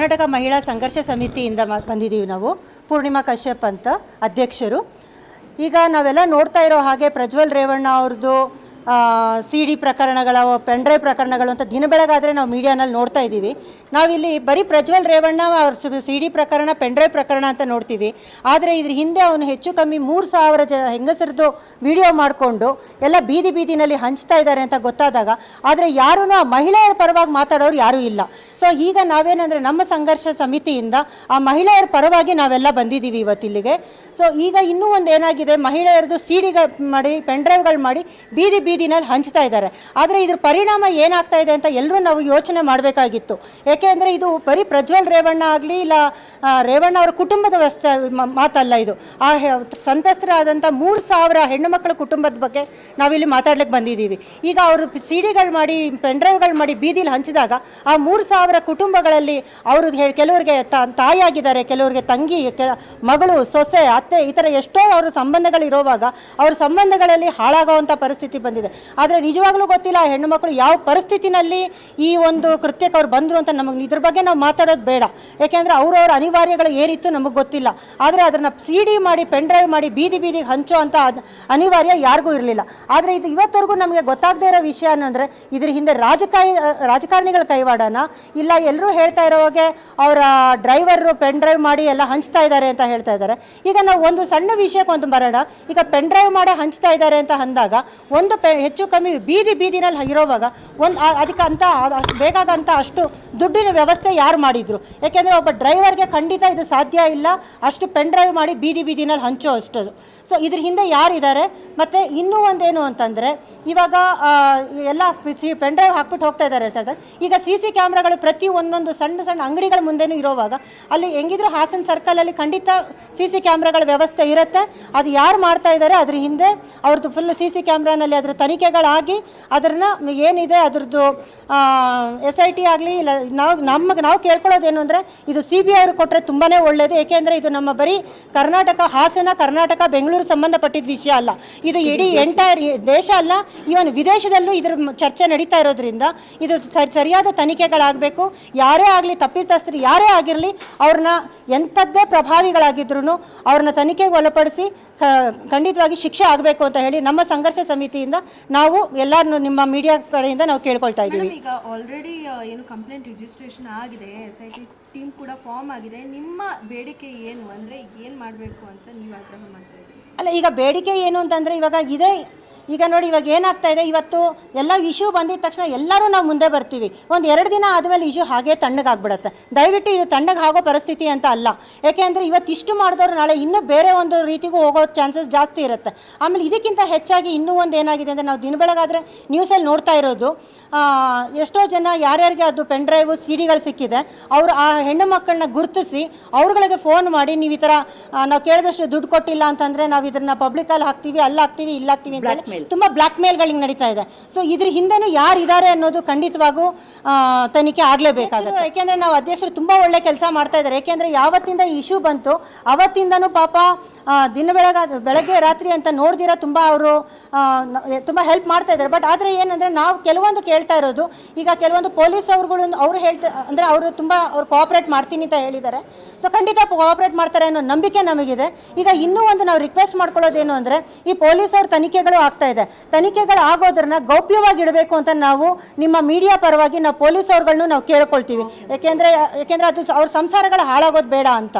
ಕರ್ನಾಟಕ ಮಹಿಳಾ ಸಂಘರ್ಷ ಸಮಿತಿಯಿಂದ ಬಂದಿದ್ದೀವಿ ನಾವು. ಪೂರ್ಣಿಮಾ ಕಶ್ಯಪ್ ಅಂತ ಅಧ್ಯಕ್ಷರು. ಈಗ ನಾವೆಲ್ಲ ನೋಡ್ತಾ ಇರೋ ಹಾಗೆ ಪ್ರಜ್ವಲ್ ರೇವಣ್ಣ ಅವ್ರದ್ದು ಸಿ ಡಿ ಪ್ರಕರಣಗಳ ಪೆನ್ಡ್ರೈವ್ ಪ್ರಕರಣಗಳು ಅಂತ ದಿನ ಬೆಳಗಾದರೆ ನಾವು ಮೀಡಿಯಾನಲ್ಲಿ ನೋಡ್ತಾ ಇದ್ದೀವಿ. ನಾವಿಲ್ಲಿ ಬರೀ ಪ್ರಜ್ವಲ್ ರೇವಣ್ಣ ಅವ್ರ ಸಿ ಡಿ ಪ್ರಕರಣ ಪೆನ್ಡ್ರೈವ್ ಪ್ರಕರಣ ಅಂತ ನೋಡ್ತೀವಿ. ಆದರೆ ಇದ್ರ ಹಿಂದೆ ಅವನು ಹೆಚ್ಚು ಕಮ್ಮಿ ಮೂರು ಸಾವಿರ ಜನ ಹೆಂಗಸರದ್ದು ವಿಡಿಯೋ ಮಾಡಿಕೊಂಡು ಎಲ್ಲ ಬೀದಿ ಬೀದಿನಲ್ಲಿ ಹಂಚ್ತಾ ಇದ್ದಾರೆ ಅಂತ ಗೊತ್ತಾದಾಗ, ಆದರೆ ಯಾರೂ ಆ ಮಹಿಳೆಯರ ಪರವಾಗಿ ಮಾತಾಡೋರು ಯಾರೂ ಇಲ್ಲ. ಸೊ ಈಗ ನಾವೇನಂದರೆ ನಮ್ಮ ಸಂಘರ್ಷ ಸಮಿತಿಯಿಂದ ಆ ಮಹಿಳೆಯರ ಪರವಾಗಿ ನಾವೆಲ್ಲ ಬಂದಿದ್ದೀವಿ ಇವತ್ತಿಲ್ಲಿಗೆ ಸೊ ಈಗ ಇನ್ನೂ ಒಂದು ಏನಾಗಿದೆ ಮಹಿಳೆಯರದು ಸಿ ಡಿಗಳು ಮಾಡಿ ಪೆನ್ಡ್ರೈವ್ಗಳು ಮಾಡಿ ಬೀದಿ ಬೀದಿನಲ್ಲಿ ಹಂಚ್ತಾ ಇದ್ದಾರೆ. ಆದರೆ ಇದ್ರ ಪರಿಣಾಮ ಏನಾಗ್ತಾ ಇದೆ ಅಂತ ಎಲ್ಲರೂ ನಾವು ಯೋಚನೆ ಮಾಡಬೇಕಾಗಿತ್ತು. ಏಕೆಂದರೆ ಇದು ಬರೀ ಪ್ರಜ್ವಲ್ ರೇವಣ್ಣ ಆಗಲಿ ಇಲ್ಲ ರೇವಣ್ಣ ಅವರ ಕುಟುಂಬದ ವ್ಯವಸ್ಥೆ ಮಾತಲ್ಲ ಇದು. ಆ ಸಂತಸ್ತರಾದಂಥ ಮೂರು ಸಾವಿರ ಹೆಣ್ಣು ಮಕ್ಕಳ ಕುಟುಂಬದ ಬಗ್ಗೆ ನಾವಿಲ್ಲಿ ಮಾತಾಡ್ಲಿಕ್ಕೆ ಬಂದಿದ್ದೀವಿ. ಈಗ ಅವರು ಸಿ ಡಿಗಳು ಮಾಡಿ ಪೆನ್ಡ್ರೈವ್ಗಳು ಮಾಡಿ ಬೀದಿಲಿ ಹಂಚಿದಾಗ ಆ ಮೂರು ಸಾವಿರ ಕುಟುಂಬಗಳಲ್ಲಿ ಅವರು ಕೆಲವರಿಗೆ ತಾಯಿಯಾಗಿದ್ದಾರೆ, ಕೆಲವರಿಗೆ ತಂಗಿ ಮಗಳು, ಸೊಸೆ, ಅತ್ತೆ, ಈ ಥರ ಎಷ್ಟೋ ಅವರ ಸಂಬಂಧಗಳಿರುವಾಗ ಅವ್ರ ಸಂಬಂಧಗಳಲ್ಲಿ ಹಾಳಾಗುವಂಥ ಪರಿಸ್ಥಿತಿ ಬಂದಿದೆ. ಆದರೆ ನಿಜವಾಗ್ಲೂ ಗೊತ್ತಿಲ್ಲ ಆ ಹೆಣ್ಣು ಮಕ್ಕಳು ಯಾವ ಪರಿಸ್ಥಿತಿನಲ್ಲಿ ಈ ಒಂದು ಕೃತ್ಯಕ್ಕೆ ಅವ್ರು ಬಂದರು ಅಂತ ನಮಗೆ ಇದ್ರ ಬಗ್ಗೆ ನಾವು ಮಾತಾಡೋದು ಬೇಡ. ಯಾಕೆಂದರೆ ಅವ್ರವ್ರ ಅನಿವಾರ್ಯಗಳು ಏನಿತ್ತು ನಮಗೆ ಗೊತ್ತಿಲ್ಲ. ಆದರೆ ಅದನ್ನು ಸಿ ಡಿ ಮಾಡಿ ಪೆನ್ಡ್ರೈವ್ ಮಾಡಿ, ಬೀದಿ ಬೀದಿಗೆ ಹಂಚೋ ಅಂತ ಅನಿವಾರ್ಯ ಯಾರಿಗೂ ಇರಲಿಲ್ಲ. ಆದರೆ ಇದು ಇವತ್ತವರೆಗೂ ನಮಗೆ ಗೊತ್ತಾಗದೇ ಇರೋ ವಿಷಯ ಏನಂದರೆ, ಇದ್ರ ಹಿಂದೆ ರಾಜಕಾಯಿ, ರಾಜಕಾರಣಿಗಳ ಕೈವಾಡನ ಇಲ್ಲ ಎಲ್ಲರೂ ಹೇಳ್ತಾ ಇರೋವಾಗೆ ಅವರ ಡ್ರೈವರು ಪೆನ್ ಡ್ರೈವ್ ಮಾಡಿ ಎಲ್ಲ ಹಂಚ್ತಾ ಇದ್ದಾರೆ ಅಂತ ಹೇಳ್ತಾ ಇದ್ದಾರೆ ಈಗ ನಾವು ಒಂದು ಸಣ್ಣ ವಿಷಯಕ್ಕೆ ಒಂದು ಬರೋಣ. ಈಗ ಪೆನ್ ಡ್ರೈವ್ ಮಾಡಿ ಹಂಚ್ತಾ ಇದ್ದಾರೆ ಅಂತ ಅಂದಾಗ, ಒಂದು ಹೆಚ್ಚು ಕಮ್ಮಿ ಬೀದಿ ಬೀದಿನಲ್ಲಿ ಇರೋವಾಗ ಒಂದು ಅದಕ್ಕೆ ಅಂತ ಅದ್- ಅಷ್ಟು ಬೇಕಾಗಂತ ಅಷ್ಟು ವ್ಯವಸ್ಥೆ ಯಾರು ಮಾಡಿದ್ರು? ಯಾಕೆಂದರೆ ಒಬ್ಬ ಡ್ರೈವರ್ಗೆ ಖಂಡಿತ ಇದು ಸಾಧ್ಯ ಇಲ್ಲ. ಅಷ್ಟು ಪೆನ್ ಡ್ರೈವ್ ಮಾಡಿ ಬೀದಿ ಬೀದಿನಲ್ಲಿ ಹಂಚೋ ಅಷ್ಟು ಸೊ ಇದ್ರ ಹಿಂದೆ ಯಾರಿದ್ದಾರೆ? ಮತ್ತು ಇನ್ನೂ ಒಂದೇನು ಅಂತಂದರೆ, ಇವಾಗ ಎಲ್ಲ ಸಿ, ಪೆನ್ ಡ್ರೈವ್ ಹಾಕ್ಬಿಟ್ಟು ಹೋಗ್ತಾ ಇದ್ದಾರೆ ಅಂತ ಈಗ ಸಿ ಸಿ ಕ್ಯಾಮ್ರಾಗಳು ಪ್ರತಿ ಒಂದೊಂದು ಸಣ್ಣ ಸಣ್ಣ ಅಂಗಡಿಗಳ ಮುಂದೆನೂ ಇರೋವಾಗ, ಅಲ್ಲಿ ಹೆಂಗಿದ್ರು ಹಾಸನ ಸರ್ಕಲಲ್ಲಿ ಖಂಡಿತ ಸಿ ಸಿ ಕ್ಯಾಮ್ರಾಗಳ ವ್ಯವಸ್ಥೆ ಇರುತ್ತೆ. ಅದು ಯಾರು ಮಾಡ್ತಾ ಇದ್ದಾರೆ? ಅದ್ರ ಹಿಂದೆ ಅವ್ರದ್ದು ಫುಲ್ ಸಿ ಸಿ ಕ್ಯಾಮ್ರಾನಲ್ಲಿ ಅದರ ತನಿಖೆಗಳಾಗಿ ಅದನ್ನ ಏನಿದೆ, ಅದ್ರದ್ದು ಎಸ್ ಐ ಟಿ ಆಗಲಿ, ಇಲ್ಲ ನಮಗೆ ನಾವು ಕೇಳ್ಕೊಳ್ಳೋದೇನು ಅಂದರೆ ಇದು ಸಿ ಬಿ ಐ ಅವ್ರಿಗೆ ಕೊಟ್ಟರೆ ತುಂಬಾ ಒಳ್ಳೆಯದು ಏಕೆಂದರೆ ಇದು ನಮ್ಮ ಬರೀ ಕರ್ನಾಟಕ ಹಾಸನ ಕರ್ನಾಟಕ ಬೆಂಗಳೂರು ಸಂಬಂಧಪಟ್ಟಿದ್ದ ವಿಷಯ ಅಲ್ಲ. ಇದು ಇಡೀ ಎಂಟೈರ್ ದೇಶ ಅಲ್ಲ ಈವನ್ ವಿದೇಶದಲ್ಲೂ ಇದ್ರ ಚರ್ಚೆ ನಡೀತಾ ಇರೋದ್ರಿಂದ ಇದು ಸರಿಯಾದ ತನಿಖೆಗಳಾಗಬೇಕು. ಯಾರೇ ಆಗಲಿ ತಪ್ಪಿತಸ್ಥರು ಯಾರೇ ಆಗಿರಲಿ ಅವ್ರನ್ನ ಎಂಥದ್ದೇ ಪ್ರಭಾವಿಗಳಾಗಿದ್ರು ಅವ್ರನ್ನ ತನಿಖೆಗೆ ಒಳಪಡಿಸಿ ಖಂಡಿತವಾಗಿ ಶಿಕ್ಷೆ ಆಗಬೇಕು ಅಂತ ಹೇಳಿ ನಮ್ಮ ಸಂಘರ್ಷ ಸಮಿತಿಯಿಂದ ನಾವು ಎಲ್ಲರನ್ನು ನಿಮ್ಮ ಮೀಡಿಯಾ ಕಡೆಯಿಂದ ನಾವು ಕೇಳ್ಕೊಳ್ತಾ ಇದ್ದೀವಿ. ಈಗ ಆಲ್ರೆಡಿ ಏನು ಕಂಪ್ಲೇಂಟ್ ರಿಜಿಸ್ಟ್ರೇಷನ್ ಆಗಿದೆ ಎಸ್ ಐ ಟಿ ಟೀಮ್ ಕೂಡ ಫಾರ್ಮ್ ಆಗಿದೆ. ನಿಮ್ಮ ಬೇಡಿಕೆ ಏನು ಅಂದರೆ ಏನು ಮಾಡಬೇಕು ಅಂತ ನೀವು ಆಗ್ರಹ ಮಾಡ್ತಾ ಇದ್ದೀರಿ? ಅಲ್ಲ, ಈಗ ಬೇಡಿಕೆ ಏನು ಅಂತಂದರೆ ಇವಾಗ ಇದೇ ಈಗ ನೋಡಿ ಇವಾಗ ಏನಾಗ್ತಾ ಇದೆ? ಇವತ್ತು ಎಲ್ಲ ಇಶ್ಯೂ ಬಂದಿದ ತಕ್ಷಣ ಎಲ್ಲರೂ ನಾವು ಮುಂದೆ ಬರ್ತೀವಿ. ಒಂದು ಎರಡು ದಿನ ಆದಮೇಲೆ ಇಶ್ಯೂ ಹಾಗೆ ತಣ್ಣಗಾಗ್ಬಿಡುತ್ತೆ. ದಯವಿಟ್ಟು ಇದು ತಣ್ಣಗೆ ಆಗೋ ಪರಿಸ್ಥಿತಿ ಅಂತ ಅಲ್ಲ. ಯಾಕೆಂದರೆ ಇವತ್ತು ಇಷ್ಟು ಮಾಡಿದವರು ನಾಳೆ ಇನ್ನೂ ಬೇರೆ ಒಂದು ರೀತಿಗೂ ಹೋಗೋ ಚಾನ್ಸಸ್ ಜಾಸ್ತಿ ಇರುತ್ತೆ. ಆಮೇಲೆ ಇದಕ್ಕಿಂತ ಹೆಚ್ಚಾಗಿ ಇನ್ನೂ ಒಂದು ಏನಾಗಿದೆ ಅಂದರೆ ನಾವು ದಿನ ಬೆಳಗಾದರೆ ನ್ಯೂಸಲ್ಲಿ ನೋಡ್ತಾ ಇರೋದು ಎಷ್ಟೋ ಜನ ಯಾರ್ಯಾರಿಗೆ ಅದು ಪೆನ್ ಡ್ರೈವು ಸಿ ಡಿಗಳು ಸಿಕ್ಕಿದೆ, ಅವರು ಆ ಹೆಣ್ಣು ಮಕ್ಕಳನ್ನ ಗುರುತಿಸಿ ಅವ್ರುಗಳಿಗೆ ಫೋನ್ ಮಾಡಿ ನೀವು ಈ ಥರ ನಾವು ಕೇಳಿದಷ್ಟು ದುಡ್ಡು ಕೊಟ್ಟಿಲ್ಲ ಅಂತಂದರೆ ನಾವು ಇದನ್ನು ಪಬ್ಲಿಕಲ್ಲಿ ಹಾಕ್ತೀವಿ, ಅಲ್ಲಿ ಹಾಕ್ತೀವಿ, ಇಲ್ಲಿ ಹಾಕ್ತೀವಿ ಅಂತ ತುಂಬ ಬ್ಲ್ಯಾಕ್ ಮೇಲ್ಗಳಿಗೆ ನಡೀತಾ ಇದೆ. ಸೊ ಇದ್ರ ಹಿಂದೆನೂ ಯಾರು ಇದ್ದಾರೆ ಅನ್ನೋದು ಖಂಡಿತವಾಗೂ ತನಿಖೆ ಆಗಲೇಬೇಕಾಗುತ್ತೆ. ಯಾಕೆಂದರೆ ನಾವು ಅಧ್ಯಕ್ಷರು ತುಂಬ ಒಳ್ಳೆ ಕೆಲಸ ಮಾಡ್ತಾ ಇದ್ದಾರೆ. ಯಾಕೆಂದರೆ ಯಾವತ್ತಿಂದ ಇಶ್ಯೂ ಬಂತು, ಅವತ್ತಿಂದನೂ ಪಾಪ ದಿನ ಬೆಳಗ, ಬೆಳಗ್ಗೆ ರಾತ್ರಿ ಅಂತ ನೋಡ್ದಿರ ತುಂಬ ಅವರು ತುಂಬ ಹೆಲ್ಪ್ ಮಾಡ್ತಾ ಇದ್ದಾರೆ. ಬಟ್ ಆದರೆ ಏನಂದರೆ ನಾವು ಕೆಲವೊಂದು ಕೇಳ್ತಾ ಇರೋದು, ಈಗ ಕೆಲವೊಂದು ಪೊಲೀಸ್ ಅವ್ರುಗಳು ಅವರು ಹೇಳ್ತಾ, ಅಂದರೆ ಅವರು ತುಂಬ ಅವ್ರು ಕೋಆಪ್ರೇಟ್ ಮಾಡ್ತೀನಿ ಅಂತ ಹೇಳಿದ್ದಾರೆ. ಸೊ ಖಂಡಿತ ಕೋಆಪ್ರೇಟ್ ಮಾಡ್ತಾರೆ ಅನ್ನೋ ನಂಬಿಕೆ ನಮಗಿದೆ. ಈಗ ಇನ್ನೂ ಒಂದು ನಾವು ರಿಕ್ವೆಸ್ಟ್ ಮಾಡ್ಕೊಳ್ಳೋದೇನು ಅಂದರೆ, ಈ ಪೊಲೀಸ್ ಅವ್ರ ತನಿಖೆಗಳು ಆಗ್ತಾ ಇದೆ. ತನಿಖೆಗಳು ಆಗೋದ್ರನ್ನ ಗೌಪ್ಯವಾಗಿ ಇಡಬೇಕು ಅಂತ ನಾವು ನಿಮ್ಮ ಮೀಡಿಯಾ ಪರವಾಗಿ ನಾವು ಪೊಲೀಸ್ ಅವ್ರಗಳನ್ನೂ ನಾವು ಕೇಳ್ಕೊಳ್ತೀವಿ. ಯಾಕೆಂದ್ರೆ ಯಾಕೆಂದ್ರೆ ಅದು ಅವ್ರ ಸಂಸಾರಗಳು ಹಾಳಾಗೋದು ಬೇಡ ಅಂತ.